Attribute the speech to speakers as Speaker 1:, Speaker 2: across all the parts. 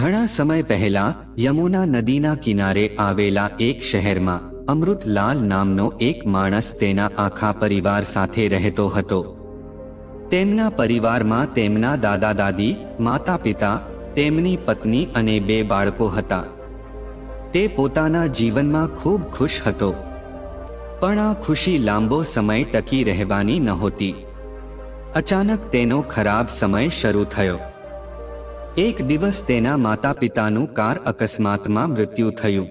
Speaker 1: ઘણા સમય પહેલા યમુના નદીના કિનારે આવેલા એક શહેરમાં અમૃતલાલ નામનો એક માણસ તેના આખા પરિવાર સાથે રહેતો હતો. તેમના પરિવારમાં તેમના દાદા દાદી, માતા પિતા, તેમની પત્ની અને બે બાળકો હતા. તે પોતાના જીવનમાં ખૂબ ખુશ હતો. પણ આ ખુશી લાંબો સમય ટકી રહેવાની નહોતી. અચાનક તેનો ખરાબ સમય શરૂ થયો. એક દિવસ તેના માતા પિતાનું કાર અકસ્માતમાં મૃત્યુ થયું.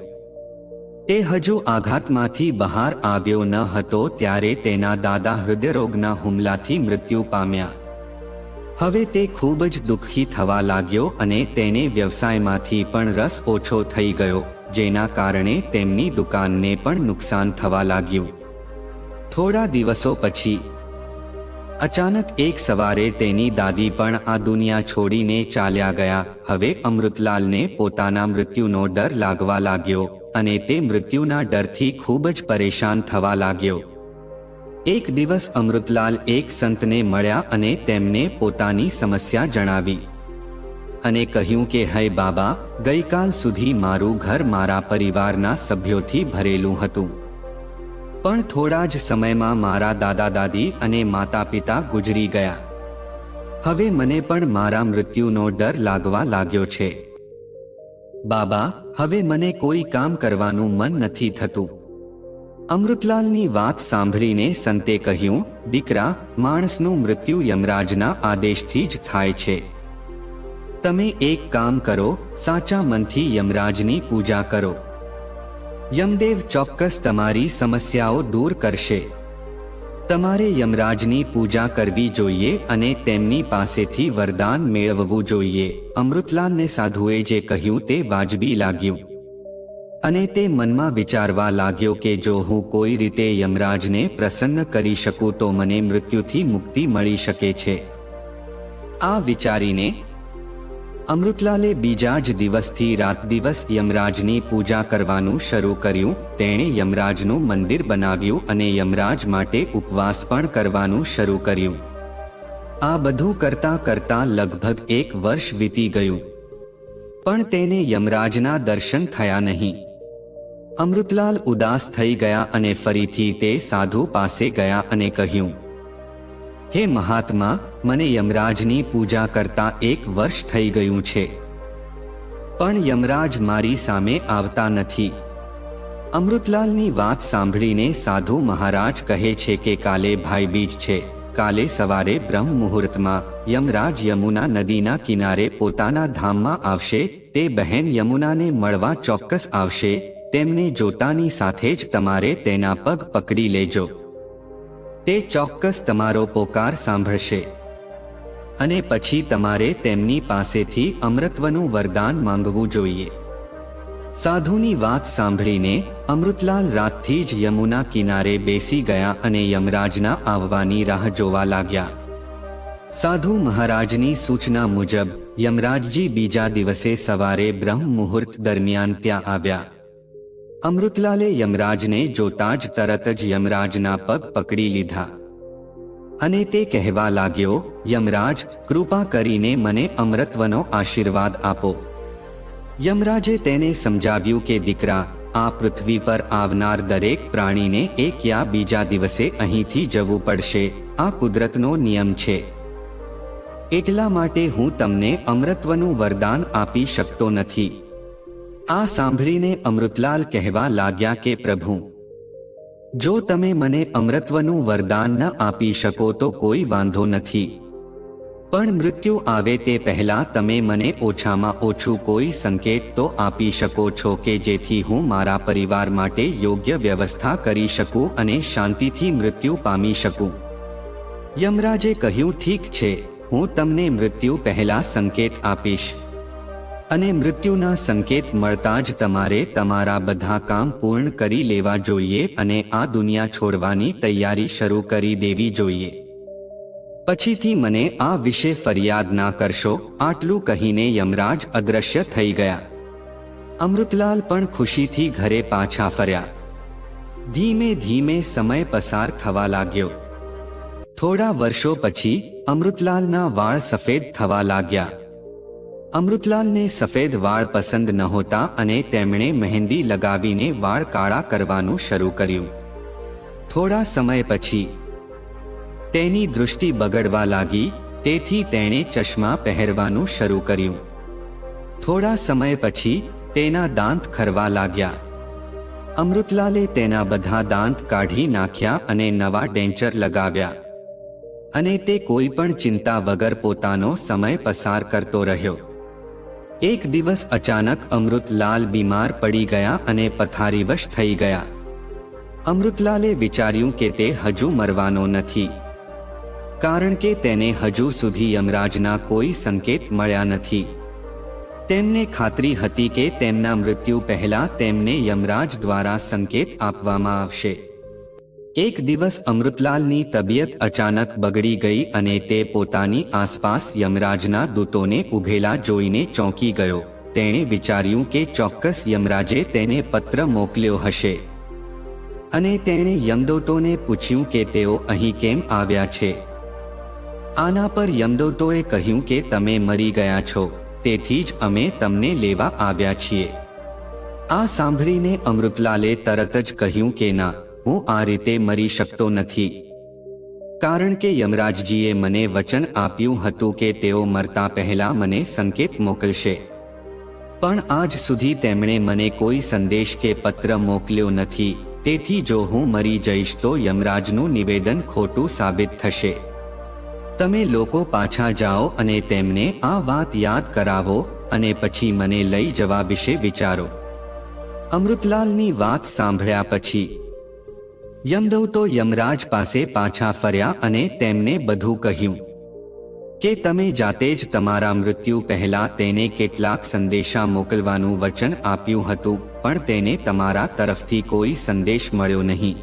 Speaker 1: તે હજુ આઘાતમાંથી બહાર આવ્યો ન હતો ત્યારે તેના દાદા હૃદયરોગના હુમલાથી મૃત્યુ પામ્યા. હવે તે ખૂબ જ દુઃખી થવા લાગ્યો અને તેને વ્યવસાયમાંથી પણ રસ ઓછો થઈ ગયો, જેના કારણે તેમની દુકાનને પણ નુકસાન થવા લાગ્યું. થોડા દિવસો પછી અચાનક એક સવારે તેની દાદી પણ આ દુનિયા છોડીને ચાલ્યા ગયા. હવે અમૃતલાલને પોતાના મૃત્યુનો ડર લાગવા લાગ્યો અને તે મૃત્યુના ડરથી ખૂબ જ પરેશાન થવા લાગ્યો. એક દિવસ અમૃતલાલ એક સંતને મળ્યા અને તેમને પોતાની સમસ્યા જણાવી અને કહ્યું કે, હે બાબા, ગઈકાલ સુધી મારું ઘર મારા પરિવારના સભ્યોથી ભરેલું હતું. પણ થોડા જ સમયમાં મારા દાદા દાદી અને માતા પિતા ગુજરી ગયા. હવે મને પણ મારા મૃત્યુનો ડર લાગવા લાગ્યો છે. બાબા, હવે મને કોઈ કામ કરવાનું મન નથી થતું. અમૃતલાલની વાત સાંભળીને સંતે કહ્યું, દીકરા, માણસનું મૃત્યુ યમરાજના આદેશથી જ થાય છે. તમે એક કામ કરો, સાચા મનથી યમરાજની પૂજા કરો. યમદેવ ચોક્કસ તમારી સમસ્યાઓ દૂર કરશે. તમારે યમરાજની પૂજા કરવી જોઈએ અને તેમની પાસેથી વરદાન મેળવવું જોઈએ. અમૃતલાલને સાધુએ જે કહ્યું તે વાજબી લાગ્યું. અને તે મનમાં વિચારવા લાગ્યો કે જો હું કોઈ રીતે યમરાજને પ્રસન્ન કરી શકું તો મને મૃત્યુથી મુક્તિ મળી શકે છે. આ વિચારીને અમૃતલાલે બીજા જ દિવસથી રાત દિવસ યમરાજની પૂજા કરવાનું શરૂ કર્યું. તેણે યમરાજનું મંદિર બનાવ્યું અને યમરાજ માટે ઉપવાસ પણ કરવાનું શરૂ કર્યું. આ બધું કરતા કરતા લગભગ એક વર્ષ વીતી ગયું. પણ તેને યમરાજના દર્શન થયા નહીં. અમૃતલાલ ઉદાસ થઈ ગયા અને ફરીથી તે સાધુ પાસે ગયા અને કહ્યું, હે મહાત્મા મને યમરાજની પૂજા કરતા એક વર્ષ થઈ ગયું છે. પણ યમરાજ મારી સામે આવતા નથી. અમૃતલાલની વાત સાંભળીને સાધુ મહારાજ કહે છે કે કાલે ભાઈબીજ છે. કાલે સવારે બ્રહ્મ મુહૂર્તમાં યમરાજ યમુના નદીના કિનારે પોતાના ધામમાં આવશે, તે બહેન યમુનાને મળવા ચોક્કસ આવશે, તેમને જોતાની સાથે જ તમારે તેના પગ પકડી લેજો. તે ચોક્કસ તમારો પોકાર સાંભળશે. અને પછી તમારે તેમની પાસેથી અમૃતવનું વરદાન માંગવું જોઈએ. સાધુની વાત સાંભળીને અમૃતલાલ રાતથી જ યમુના કિનારે બેસી ગયા અને યમરાજના આવવાની રાહ જોવા લાગ્યા. સાધુ મહારાજની સૂચના મુજબ, યમરાજજી બીજા દિવસે સવારે બ્રહ્મ મુહૂર્ત દરમિયાન ત્યાં આવ્યા. અમૃતલાલે યમરાજને જોતા જ તરત જ યમરાજના પગ પકડી લીધા. અને તે કહેવા લાગ્યો, યમરાજ, કૃપા કરીને મને અમૃતવનો આશીર્વાદ આપો. યમરાજે તેને સમજાવ્યું કે, દીકરા, આ પૃથ્વી પર આવનાર દરેક પ્રાણીને એક યા બીજા દિવસે અહીંથી જવું પડશે. આ કુદરતનો નિયમ છે. એટલા માટે હું તમને અમૃતવનું વરદાન આપી શકતો નથી. આ સાંભળીને અમૃતલાલ કહેવા લાગ્યા કે, પ્રભુ જો તમે મને અમૃતવનું વરદાન ન આપી શકો તો કોઈ વાંધો નથી. પણ મૃત્યુ આવે તે પહેલા તમે મને ઓછામાં ઓછું કોઈ સંકેત તો આપી શકો છો કે જેથી હું મારા પરિવાર માટે યોગ્ય વ્યવસ્થા કરી શકું અને શાંતિથી મૃત્યુ પામી શકું. યમરાજે કહ્યું, ઠીક છે, હું તમને મૃત્યુ પહેલા સંકેત આપીશ. અને મૃત્યુના સંકેત મળતા જ તમારે તમારા બધા કામ પૂર્ણ કરી લેવા જોઈએ અને આ દુનિયા છોડવાની તૈયારી શરૂ કરી દેવી જોઈએ. પછીથી મને આ વિશે ફરિયાદ ના કરશો, આટલું કહીને યમરાજ અદ્રશ્ય થઈ ગયા. અમૃતલાલ પણ ખુશીથી ઘરે પાછા ફર્યા. ધીમે ધીમે સમય પસાર થવા લાગ્યો. થોડા વર્ષો પછી અમૃતલાલના વાળ સફેદ થવા લાગ્યા. અમૃતલાલને સફેદ વાળ પસંદ નહોતા અને તેમણે મહેંદી લગાવીને વાળ કાળા કરવાનું શરૂ કર્યું. થોડા સમય પછી તેની દૃષ્ટિ બગડવા લાગી, તેથી તેણે ચશ્મા પહેરવાનું શરૂ કર્યું. થોડા સમય પછી તેના દાંત ખરવા લાગ્યા. અમૃતલાલે તેના બધા દાંત કાઢી નાખ્યા અને નવા ડેન્ચર લગાવ્યા. અને તે કોઈ પણ ચિંતા વગર પોતાનો સમય પસાર કરતો રહ્યો. એક દિવસ અચાનક અમૃતલાલ બીમાર પડી ગયા અને પથારીવશ થઈ ગયા. અમૃતલાલે વિચાર્યું કે તે હજુ મરવાનો નથી. કારણ કે તેને હજુ સુધી યમરાજના કોઈ સંકેત મળ્યા નથી. તેમને ખાતરી હતી કે તેમના મૃત્યુ પહેલા તેમને યમરાજ દ્વારા સંકેત આપવામાં આવશે. એક દિવસ અમૃતલાલની તબિયત અચાનક બગડી ગઈ અને તે પોતાની આસપાસ યમરાજના દૂતોને ઉભેલા જોઈને ચોંકી ગયો. તેણે વિચાર્યું કે ચોક્કસ યમરાજે તેને પત્ર મોકલ્યો હશે. અને તેણે યમદૂતોને પૂછ્યું કે તેઓ અહીં કેમ આવ્યા છે. આના પર યમદૂતોએ કહ્યું કે તમે મરી ગયા છો, તેથી જ અમે તમને લેવા આવ્યા છીએ. આ સાંભળીને અમૃતલાલે તરત જ કહ્યું કે ના હું આ રીતે મરી શકતો નથી. કારણ કે યમરાજજીએ મને વચન આપ્યું હતું કે તેઓ મરતા પહેલા મને સંકેત મોકલશે. પણ આજ સુધી તેમણે મને કોઈ સંદેશ કે પત્ર મોકલ્યો નથી. તેથી જો હું મરી જઈશ તો યમરાજનું નિવેદન ખોટું સાબિત થશે. તમે લોકો પાછા જાઓ અને તેમને આ વાત યાદ કરાવો અને પછી મને લઈ જવા વિશે વિચારો. અમૃતલાલની વાત સાંભળ્યા પછી યમદૂતો યમરાજ પાસે પાછા ફર્યા અને તેમને બધું કહ્યું કે તમે જાતે જ તમારા મૃત્યુ પહેલા તેને કેટલાક સંદેશા મોકલવાનું વચન આપ્યું હતું, પણ તેને તમારા તરફથી કોઈ સંદેશ મળ્યો નહીં.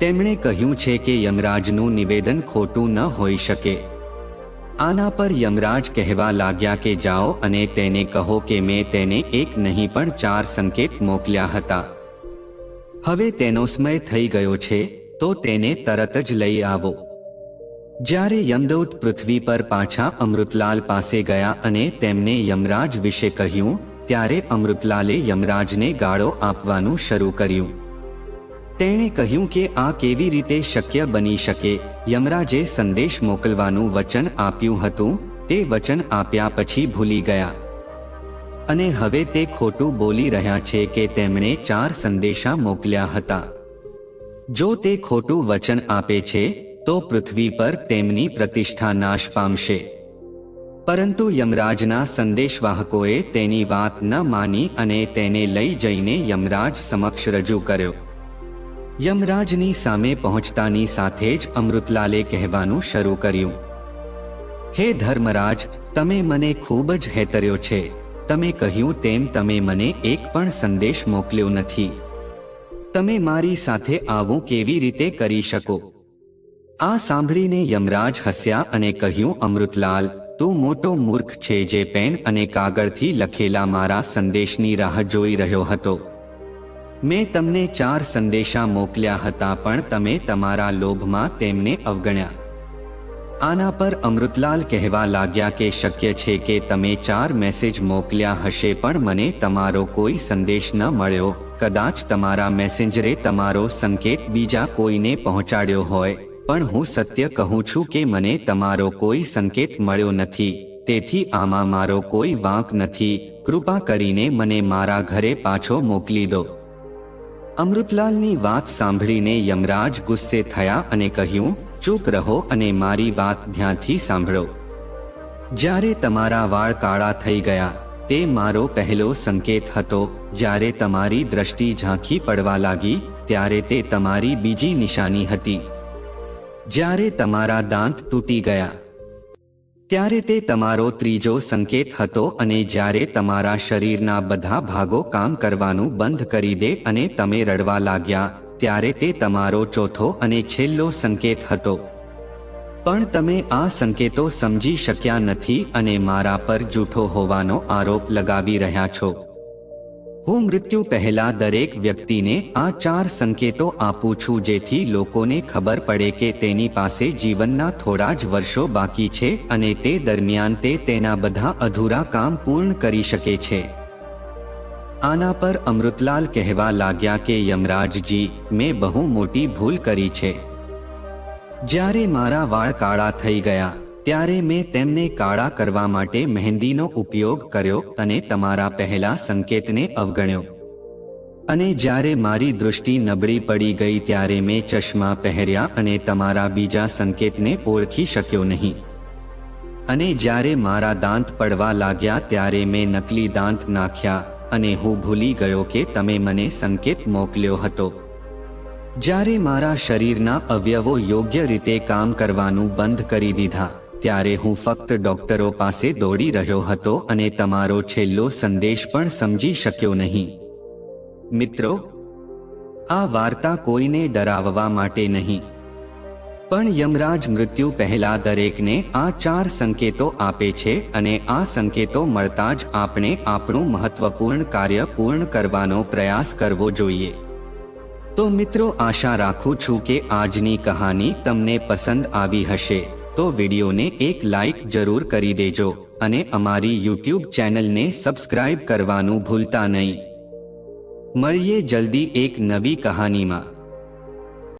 Speaker 1: તેમણે કહ્યું છે કે યમરાજનું નિવેદન ખોટું ન હોઈ શકે. આના પર યમરાજ કહેવા લાગ્યા કે જાઓ અને તેને કહો કે મેં તેને એક નહીં પણ ચાર સંકેત મોકલ્યા હતા. હવે તેનો સમય થઈ ગયો છે, તો તેને તરત જ લઈ આવો. જ્યારે યમદૂત પૃથ્વી પર પાછા અમૃતલાલ પાસે ગયા અને તેમને યમરાજ વિશે કહ્યું, ત્યારે અમૃતલાલે યમરાજને ગાળો આપવાનું શરૂ કર્યું. તેણે કહ્યું કે આ કેવી રીતે શક્ય બની શકે, યમરાજે સંદેશ મોકલવાનું વચન આપ્યું હતું, તે વચન આપ્યા પછી ભૂલી ગયા. અને હવે તે ખોટું બોલી રહ્યા છે કે તેમણે ચાર સંદેશા મોકલ્યા હતા. જો તે ખોટું વચન આપે છે, તો પૃથ્વી પર તેમની પ્રતિષ્ઠા નાશ પામશે. પરંતુ યમરાજના સંદેશવાહકોએ તેની વાત ન માની અને તેને લઈ જઈને યમરાજ સમક્ષ રજૂ કર્યો. યમરાજની સામે પહોંચતાની સાથે જ અમૃતલાલે કહેવાનું શરૂ કર્યું. હે ધર્મરાજ, તમે મને ખૂબ જ હેતર્યો છે. તમે કહ્યું તેમ તમે મને એક પણ સંદેશ મોકલ્યો નથી. તમે મારી સાથે આવું કેવી રીતે કરી શકો? આ સાંભળીને યમરાજ હસ્યા અને કહ્યું, અમૃતલાલ, તું મોટો મૂર્ખ છે જે પેન અને કાગળથી લખેલા મારા સંદેશની રાહ જોઈ રહ્યો હતો. મેં તમને ચાર સંદેશા મોકલ્યા હતા પણ તમે તમારા લોભમાં તેમને અવગણ્યા. આના પર અમૃતલાલ કહેવા લાગ્યા કે શક્ય છે કે તમે ચાર મેસેજ મોકલ્યા હશે પણ મને તમારો કોઈ સંદેશ ન મળ્યો. કદાચ તમારા મેસેન્જરે તમારો સંકેત બીજા કોઈને પહોંચાડ્યો હોય. પણ હું સત્ય કહું છું કે મને તમારો કોઈ સંકેત મળ્યો નથી. તેથી આમાં મારો કોઈ વાંક નથી. કૃપા કરીને મને મારા ઘરે પાછો મોકલી દો. અમૃતલાલની વાત સાંભળીને યમરાજ ગુસ્સે થયા અને કહ્યું ચૂપ રહો અને મારી વાત ધ્યાનથી સાંભળો. જ્યારે તમારા વાળ કાળા થઈ ગયા, તે મારો પહેલો સંકેત હતો. જ્યારે તમારી દ્રષ્ટિ ઝાંખી પડવા લાગી, ત્યારે તે તમારી બીજી નિશાની હતી. જ્યારે તમારા દાંત તૂટી ગયા, ત્યારે તે તમારો ત્રીજો સંકેત હતો અને જ્યારે તમારા શરીરના બધા ભાગો કામ કરવાનું બંધ કરી દે અને તમે રડવા લાગ્યા ત્યારે તે તમારો ચોથો અને છેલ્લો સંકેત હતો. પણ તમે આ સંકેતો સમજી શક્યા નથી અને મારા પર જૂઠો હોવાનો આરોપ લગાવી રહ્યા છો. હું મૃત્યુ પહેલા દરેક વ્યક્તિને આ ચાર સંકેતો આપું છું જેથી લોકોને ખબર પડે કે તેની પાસે જીવનના થોડા જ વર્ષો બાકી છે અને તે દરમિયાન તે તેના બધા અધૂરા કામ પૂર્ણ કરી શકે છે. આના પર અમૃતલાલ કહેવા લાગ્યા કે, યમરાજજી, મેં બહુ મોટી ભૂલ કરી છે. જ્યારે મારા વાળ કાળા થઈ ગયા, ત્યારે મેં તેમને કાળા કરવા માટે મહેંદીનો ઉપયોગ કર્યો અને તમારા પહેલા સંકેતને અવગણ્યો. અને જ્યારે મારી દૃષ્ટિ નબળી પડી ગઈ, ત્યારે મેં ચશ્મા પહેર્યા અને તમારા બીજા સંકેતને ઓળખી શક્યો નહીં. અને જ્યારે મારા દાંત પડવા લાગ્યા, ત્યારે મેં નકલી દાંત નાખ્યા. અને હું ભૂલી ગયો કે તમે મને સંકેત મોકલ્યો હતો. જ્યારે મારા શરીરના અવયવો યોગ્ય રીતે કામ કરવાનું બંધ કરી દીધા, ત્યારે હું ફક્ત ડોક્ટરો પાસે દોડી રહ્યો હતો અને તમારો છેલ્લો સંદેશ પણ સમજી શક્યો નહીં. મિત્રો, આ વાર્તા કોઈને ડરાવવા માટે નહીં. પણ યમરાજ મૃત્યુ પહેલા દરેકને આ ચાર સંકેતો આપે છે અને આ સંકેતો મળતા જ આપણે આપણું મહત્વપૂર્ણ કાર્ય પૂર્ણ કરવાનો પ્રયાસ કરવો જોઈએ. તો મિત્રો, આશા રાખું છું કે આજની કહાની તમને પસંદ આવી હશે. તો વિડીયોને એક લાઈક જરૂર કરી દેજો અને અમારી યુટ્યુબ ચેનલને સબસ્ક્રાઇબ કરવાનું ભૂલતા નહીં. મળીએ જલ્દી એક નવી કહાનીમાં.